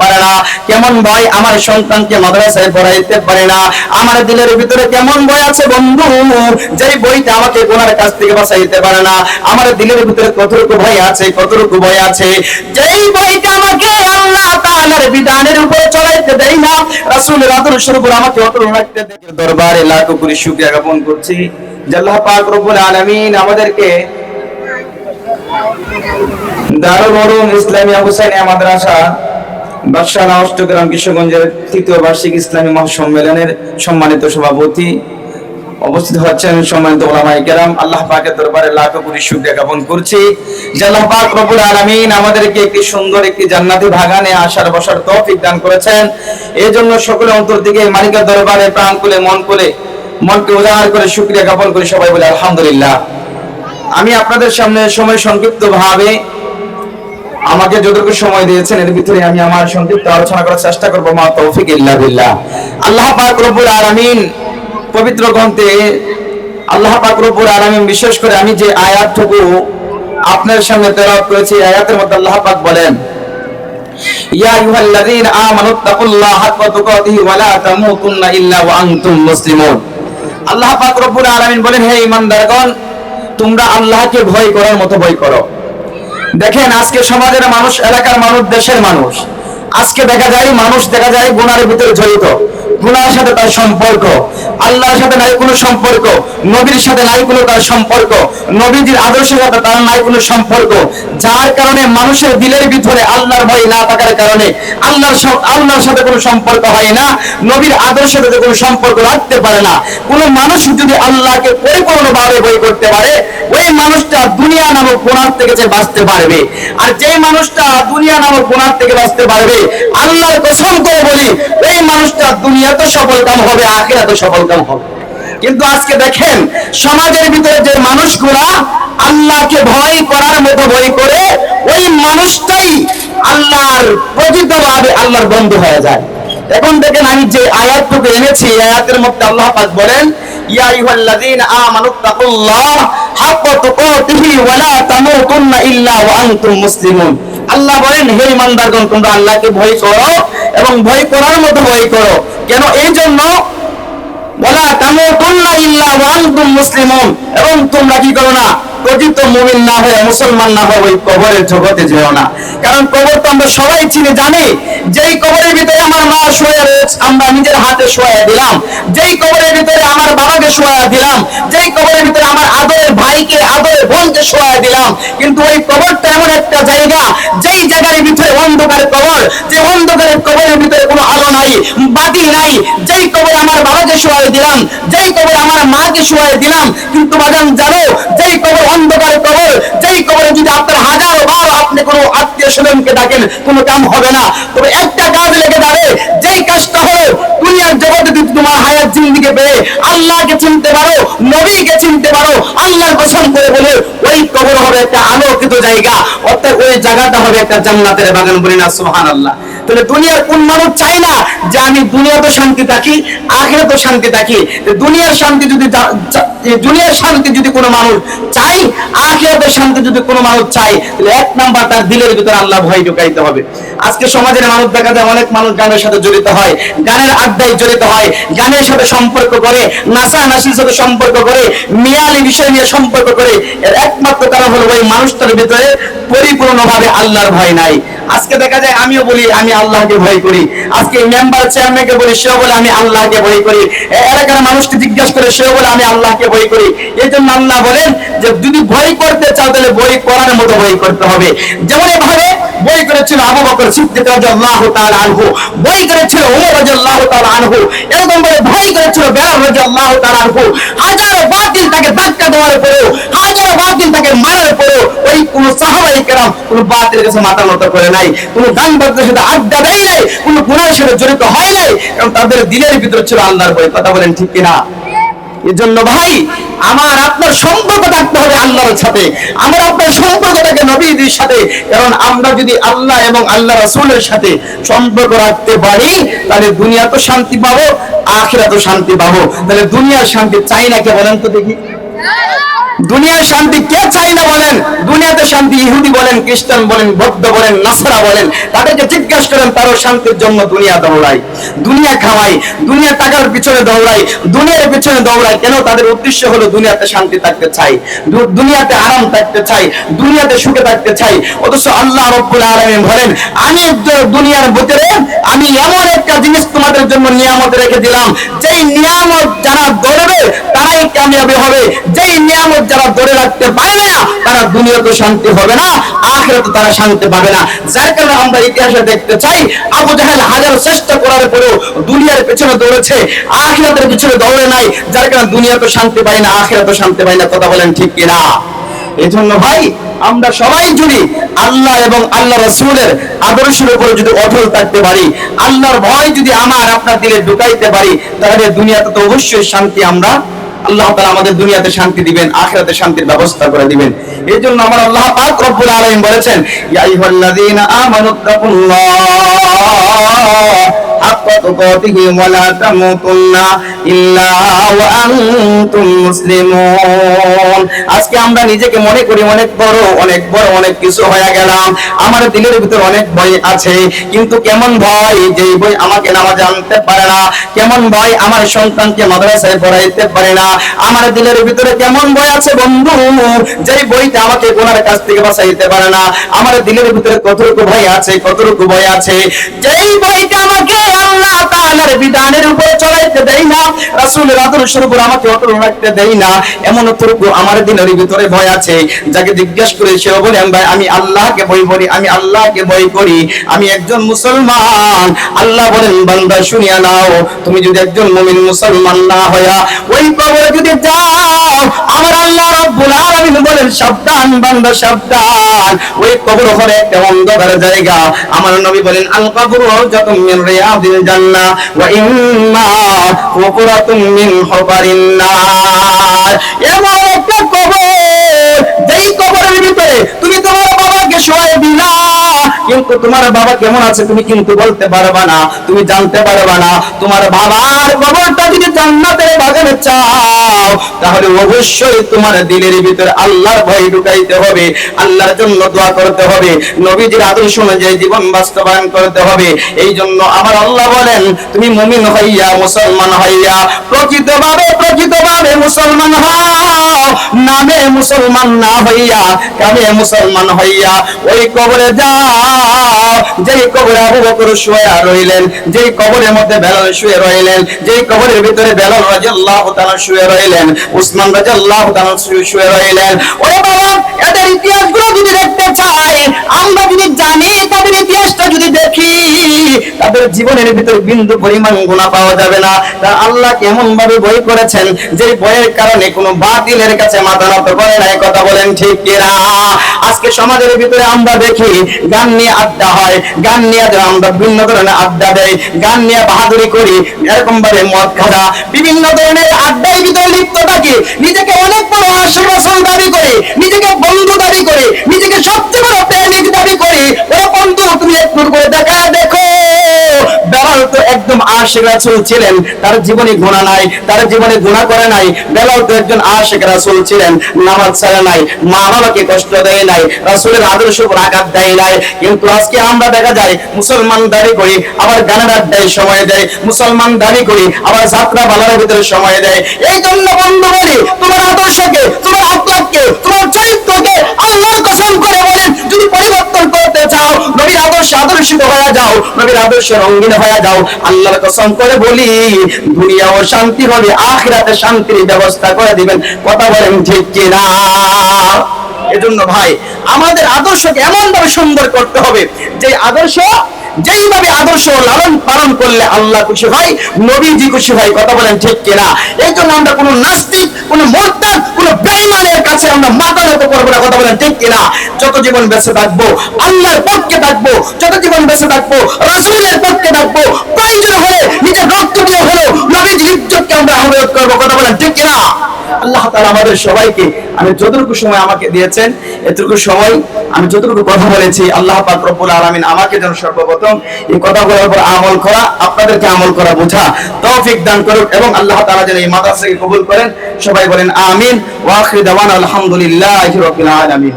পারে না। কেমন ভয় আমার সন্তানকে মাদ্রাসায় পড়াইতে পারে না। আমার দিলের ভিতরে কেমন ভয় আছে বন্ধু? যেই বইটা আমাকে গোনার কাছ থেকে বাঁচাইতে পারে না। আমার দিলের ভিতরে কতটুকু ভয় আছে, কতটুকু ভয় আছে? যেই বইটা আমাকে আল্লাহ তাআলার বিধানের উপরে চলাইতে দেয় না, রাসূলের আদর্শের উপর আমাকে অটল রাখতে দেয়। দরবারে লাখো কোটি শুকরিয়া জ্ঞাপন করছি। যে আল্লাহ পাক রব্বুল আলামিন আমাদেরকে দারুল উলুম ইসলামিয়া হুসাইনিয়া মাদ্রাসা বাদশাহ অষ্টগ্রাম কিশোরগঞ্জের তৃতীয় বার্ষিক ইসলামী মহাসম্মেলনের সম্মানিত সভাপতি উপস্থিত হচ্ছেন সম্মানিত ওলামাই কেরাম। আল্লাহ পাকের দরবারে লাখো কোটি শুকরিয়া জ্ঞাপন করছি। যে আল্লাহ পাক রব্বুল আলামিন আমাদেরকে একটি সুন্দর, একটি জান্নাতি বাগানে আসার, বসার তৌফিক দান করেছেন। এই জন্য সকলে অন্তর থেকে মালিকের দরবারে প্রাণ খুলে, মন খুলে, মনকে উজাড় করে শুকরিয়া জ্ঞাপন করি সবাই বলে আলহামদুলিল্লাহ। আমি আপনাদের সামনে সময় সংক্ষিপ্ত ভাবে আমাকে যতটুকু সময় দিয়েছেন, এর ভিতরে আমি আমার সংক্ষিপ্ত আলোচনা করার চেষ্টা করব। মা তৌফিক ইল্লা বিল্লাহ। আল্লাহ পাক আলামিন পবিত্র গ্রন্থে আল্লাহ পাক আলামিন বিশেষ করে আমি যে আয়াতটুকু আপনার সামনে তেলাওয়াত করেছি আয়াতের মধ্যে আল্লাহ পাক বলেন, ইয়া আইয়ুহাল্লাযীনা আমানু তাকুল্লাহা হাক্কা তুকাতিহি ওয়া তামুতুন্না ইল্লা ওয়া আনতুম মুসলিমুন। আল্লাহ পাক রব্বুল আলামিন বলেন, হে ঈমানদারগণ, তোমরা আল্লাহকে ভয় করার মতো ভয় করো। দেখেন, আজকে সমাজের মানুষ, এলাকার মানুষ, দেশের মানুষ। আজকে দেখা যায়, মানুষ দেখা যায় গুনার ভিতরে জড়িত। গুনার সাথে তার সম্পর্ক। আল্লাহর সাথে নাই কোনো সম্পর্ক। নবীর সাথে নাই কোনো তার সম্পর্ক। নবীজির আদর্শের সাথে তার নাই কোনো সম্পর্ক। যার কারণে মানুষের দিলের ভিতরে আল্লাহর ভয় না থাকার কারণে আল্লাহর আল্লাহর সাথে কোনো সম্পর্ক হয় না। নবীর আদর্শের সাথে কোনো সম্পর্ক রাখতে পারে না। কোনো মানুষ যদি আল্লাহকে পরিপূর্ণভাবে বই করতে পারে ওই মানুষটা দুনিয়া নামক গুণার থেকে যে বাঁচতে পারবে। আর যে মানুষটা দুনিয়া নামক গুণার থেকে বাঁচতে পারবে, আল্লাহর কসম করে বলি, ওই মানুষটা দুনিয়াতে সফল কাম হবে, আখিরাতে সফল কাম হবে। কিন্তু আজকে দেখেন, সমাজের ভিতরে যে মানুষগুলা আল্লাহকে ভয় করার মতো ভয় করে, ওই মানুষটাই আল্লাহর প্রকৃতভাবে আল্লাহর বন্ধু হয়ে যায়। এখন দেখেন আমি যে আয়াতটুকু এনেছি আয়াতের মধ্যে আল্লাহ পাক বলেন, ইয়া আইয়ুহাল্লাযীনা আমানু তাকুল্লাহ তামুতুন্না ইল্লা ওয়া আনতুম মুসলিমুন। আল্লাহ বলেন, হে ইমানদারগণ, তোমরা আল্লাহকে ভয় করো এবং ভয় করার মতো ভয় করো। কেন? এই জন্য তামুতুন্না ইল্লা ওয়া আনতুম মুসলিমুন। এবং তোমরা কি করো না মুমিন না হয়ে, মুসলমান না হয়ে ওই কবরের জগতে যেও না। কারণ কবর তো আমরা সবাই চিনি, জানি। যেই কবরের ভিতরে আমার মা শোয়া রয়েছে, আমরা নিজের হাতে শোয়া দিলাম। যেই কবরের ভিতরে আমার বাবাকে শোয়া দিলাম, যেই কবরের ভিতরে আমার আদরের ভাইকে আদরের বোনকে শোয়া দিলাম। কিন্তু ওই কবরটা এমন একটা জায়গা, যেই জায়গার ভিতরে অন্ধকার কবর, যে অন্ধকারের কবরের ভিতরে কোনো আলো নাই, বাতি নাই, যেই কবরে আমার বাবাকে শোয়া দিলাম, যেই কবরে আমার মাকে শোয়া দিলাম, কিন্তু বাজান জানো, যেই কবর অন্ধকার কবর, যেই কবরে যদি আপনার হাজার বার আপনি কোনো আত্মীয় স্বজনকে ডাকেন, কোনো কাম হবে না। তবে একটা কাজ লেগে যাবে কাজটা হলো, দুনিয়ার জগতে যদি তোমার হায়াত জিন্দিকে পেয়ে আল্লাহকে চিনতে পারো, নবীকে চিনতে পারো আল্লাহর কসম করে বলে ওই কবর হবে একটা আলোকিত জায়গা, অর্থাৎ ওই জায়গাটা হবে একটা জান্নাতের বাগান বলি না, সুবহানাল্লাহ। তাহলে দুনিয়ার কোন মানুষ চায় না যে আমি দুনিয়াতে শান্তি থাকি আখেরাতে শান্তি থাকি? দুনিয়ার শান্তি যদি দুনিয়ার শান্তি যদি কোনো মানুষ চাই আখেরাতে শান্তি যদি কোনো মানুষ চাই তাহলে এক নাম্বার তার দিলের ভিতরে আল্লাহ ভয় ঢুকাইতে হবে। আজকে সমাজের মানুষ দেখা যায় অনেক মানুষ গানের সাথে জড়িত হয়, গানের আড্ডায় জড়িত হয়, গানের সাথে সম্পর্ক করে নাসা নাসির সাথে সম্পর্ক করে, মিয়ালি বিষয় নিয়ে সম্পর্ক করে, এর একমাত্র কারণ হলো ওই মানুষটার ভিতরে পরিপূর্ণভাবে আল্লাহর ভয় নাই। আজকে দেখা যায় আমিও বলি, আমি আল্লাহকে ভয় করি। আজকে মেম্বার চেয়ারম্যানকে বলি, সেও বলে, আমি আল্লাহকে ভয় করি। এলাকার মানুষকে জিজ্ঞাসা করে, সেও বলে, আমি আল্লাহকে ভয় করি। এই জন্য আল্লাহ বলেন যে, যদি ভয় করতে চাও, তাহলে ভয় করার মতো ভয় করতে হবে। যেমন এভাবে বই করেছিল আবু বকর সিদ্দিক রাদিয়াল্লাহু তাআলা আনহু। বই করেছিল ওমর রাদিয়াল্লাহু তাআলা আনহু। এরকম করে ভয় করেছিল বেলাল রাদিয়াল্লাহু তাআলা আনহু। হাজারো বাতিল তাকে ধাক্কা দেওয়ার পরেও, হাজারো বাতিল তাকে মারার পরেও ওই কোন সাহাবাই কেরাম কোন বাতিলের কাছে মাথা নত করে নাই। কোন গান বাদ্যের সাথে আড্ডা দেয় নাই, কোন গুনাহের সাথে জড়িত হয় নাই, কারণ তাদের দিলের ভিতরে ছিল আল্লাহর ভয়। কথা বলেন ঠিক কিনা? এজন্য ভাই আমার আপনার সম্পর্ক থাকতে হবে আল্লাহর সাথে। আমার আপনার সম্পর্ক থাকে নবীদের সাথে। কারণ আমরা যদি আল্লাহ এবং আল্লাহ রাসুলের সাথে সম্পর্ক রাখতে পারি, তাহলে দুনিয়া তো শান্তি পাবো আখেরা তো শান্তি পাবো। তাহলে দুনিয়ার শান্তি চাই না কে বলেন তো দেখি। দুনিয়ার শান্তি কে চাই না বলেন? দুনিয়াতে শান্তি ইহুদি বলেন, খ্রিস্টান বলেন, বৌদ্ধ বলেন, নাসারা বলেন, তাদেরকে জিজ্ঞাসা করেন, তারও শান্তির জন্য দুনিয়া দৌড়ায়, দুনিয়া খাওয়াই দুনিয়া টাকার পিছনে দৌড়াই দুনিয়ার পিছনে দৌড়ায়, কেন তাদের উদ্দেশ্য হলো দুনিয়াতে শান্তি থাকতে চাই দুনিয়াতে আরাম থাকতে চাই দুনিয়াতে সুখে থাকতে চাই অথচ আল্লাহ রব্বুল আলামিন বলেন, আমি দুনিয়ার ভিতরে, আমি এমন একটা জিনিস তোমাদের জন্য নিয়ামত রেখে দিলাম, যেই নিয়ামত যারা ধরবে তারাই কামিয়াবি হবে। যেই নিয়ামত যারা ধরে রাখতে পারবে না, তারা দুনিয়াতে শান্তি হবে না, আখেরাতে তারা শান্তি পাবে না। যার কারণে আমরা ইতিহাসে দেখতে চাই, আবু জাহেল হাজার চেষ্টা করার পরেও দুনিয়ার পেছনে দৌড়েছে, আখিরাতের পিছনে দৌড়ে নাই। যার কারণে দুনিয়াতে শান্তি পায় না আখিরাতে শান্তি পায় না, কথা বলেন ঠিক কিনা? এই জন্য ভাই, আমরা সবাই যদি আল্লাহ এবং আল্লাহ রসুলের আদর্শের উপরে যদি অটল থাকতে পারি, আল্লাহর ভয় যদি আমার আপনার দিলে ঢুকাইতে পারি, তাহলে দুনিয়াতে তো অবশ্যই শান্তি আমরা আল্লাহ তালা আমাদের দুনিয়াতে শান্তি দিবেন, আখেরাতে শান্তির ব্যবস্থা করে দিবেন। এই জন্য আমার আল্লাহ পাক রব্বুল আলামিন বলেছেন, ইয়া আইয়ুহাল্লাযীনা আমানুত্তাকুল্লাহ حق تقاته ولا تموتن إلا وأنتم مسلمون আজকে আমরা নিজেকে মনে করি অনেক বড় অনেক বড় অনেক কিছু হয়ে গেলাম আমার দিলের ভিতর অনেক ভয় আছে কিন্তু কেমন ভয় যে বই আমাকে নামাজ আনতে পারে না কেমন ভয় আমার সন্তানকে মাদ্রাসায় পড়াইতে পারে না আমার দিলের ভিতরে কেমন ভয় আছে বন্ধু যেই বইটা আমাকে গোনার কাছ থেকে বাঁচাইতে পারে না আমার দিলের ভিতরে কতটুকু ভয় আছে কতটুকু ভয় আছে যেই বইটা আমাকে আল্লাহ তাআলার বিধানের উপর চলাইতে দেই না। রাসূলের আদর্শের উপর আমাকে অটল রাখতে দেই না। এমন অতটুকু আমার দিলের ভিতরে ভয় আছে। যাকে জিজ্ঞেস করে সে বলে ভাই, আমি আল্লাহকে ভয় করি, আমি আল্লাহকে ভয় করি। আমি একজন মুসলমান। আল্লাহ বলেন, বান্দা, শুনিয়া নাও। তুমি যদি একজন মুমিন, মুসলমান না হইয়া ওই কবরে যদি যাও, আমার আল্লাহ রাব্বুল আলামিন বলেন, সাবধান বান্দা, সাবধান। ওই কবর হলো একটা অন্ধকার জায়গা। আমার নবী বলেন, আল কবর রাওজাতুম মিন রিয়াদিল জান্নাহ, ওয়া ইম্মা ফুকুরাতুম মিন হবার নার। এমন একটা তোমার বাবা কেমন আছে তুমি কিন্তু বলতে পারবা না, তুমি জানতে পারবা না। তোমার বাবার কবরটা যদি জান্নাতের বাগানে চাও, তাহলে অবশ্যই তোমার দিলের ভিতরে আল্লাহর ভয় ঢুকাইতে হবে, আল্লাহর জন্য দোয়া করতে হবে, নবীজির আদর্শ অনুযায়ী জীবন বাস্তবায়ন করতে হবে। এই জন্য আমার আল্লাহ বলেন, তুমি মুমিন হইয়া, মুসলমান হইয়া, প্রকৃতভাবে প্রকৃতভাবে মুসলমান হও। নামে মুসলমান না হইয়া, কামে মুসলমান হইয়া, ওই কবরে যাও। যেই কবরে আবু বকর শুয়ে রইলেন, যেই কবরের মধ্যে বেলাল শুয়ে রইলেন, যেই কবরের ভিতরে বেলাল রাদিয়াল্লাহু তাআলা শুয়ে রইলেন, উসমান রাদিয়াল্লাহু তাআলা শুয়ে রইলেন। ওরে বাবা এদের ইতিহাসগুলো যদি দেখতে চাই, আমরা যদি জানি, তাদের ইতিহাসটা যদি দেখি, তাদের জীবনের ভিতরে বিন্দু পরিমাণ গুণা পাওয়া যাবে না। তা আল্লাহ কেমন ভাবে বই করেছেন? যে বইয়ের কারণে কোনো বাতিলের কাছে মাথা নত করে না কথা বলেন ঠিক কিনা? আজকে সমাজের ভিতরে আমরা দেখি, গান নিয়ে আড্ডা হয়, গান নিয়ে আমরা বিভিন্ন ধরনের আড্ডা দেয় গান নিয়ে বাহাদুরি করি, এরকম ভাবে মদ খাওয়া, বিভিন্ন ধরনের আড্ডায় ভিতরে লিপ্ত থাকি নিজেকে অনেক আশেখ রাসূল ছিলেন, তার জীবনে গুনাহ নাই, তার জীবনে গুনাহ করে নাই, বেলাল তো একজন আশেখ রাসূল ছিলেন, নামাজ ছাড়া নাই, মা বাবাকে কষ্ট দেয় নাই, রাসূলের আদর্শ আঘাত দেয় নাই। কিন্তু আজকে আমরা দেখা যায়, মুসলমান দাবি করি, আবার গানের আড্ডায় সময় দেয়, মুসলমান দাবি করি, আবার যাত্রা বালার ভিতরে সময় দেয়। এই জন্য বন্ধু বলি তোমার আদর্শকে, তোমার আত্মাকে তোমার চরিত্রকে আল্লাহর কসম করে বলেন, যদি পরিবর্তন করতে চাও, নবীর আদর্শ আদর্শিত হয়ে যাও, নবীর আদর্শ রঙিন হয়ে যাও, আল্লাহর কসম করে বলি, দুনিয়া ও শান্তি হবে, আখিরাতে শান্তির ব্যবস্থা করে দিবেন। কথা বলেন ঠিক কিনা? এজন্য ভাই, আমাদের আদর্শকে এমন ভাবে সুন্দর করতে হবে, যে আদর্শ, যেইভাবে আদর্শ লালন পালন করলে আল্লাহ খুশি হয় নবীজি খুশি হয় কথা বলেন ঠিক কিনা? এই জন্য আমরা কোনো নাস্তিক, কোনো মোরতাদ, কোনো বেঈমানের কাছে আমরা মাথা নত করব না, কথা বলেন ঠিক কিনা? যত জীবন বেঁচে থাকব, আল্লাহর পক্ষে থাকব, যত জীবন বেঁচে থাকব, রাসূলের পক্ষে থাকব, প্রয়োজন হলে নিজের রক্ত দিয়ে হলো নবীজির ইজ্জতকে আমরা কথা আমাদের সবাইকে, আমি যতটুকু সময় আমাকে দিয়েছেন, এতটুকু সময় আমি যতটুকু কথা বলেছি, আল্লাহ পাক রব্বুল আলামিন আমাকে যেন সর্বপ্রথম এই কথাগুলোর উপর আমল করা, আপনাদেরকে আমল করা বোঝা, তৌফিক দান করুক এবং আল্লাহ তাআলা যেন এই মাদ্রাসাকে কবুল করেন। সবাই বলেন, আমিন। ওয়া আখির দাওয়ানা আলহামদুলিল্লাহি রাব্বিল আলামিন।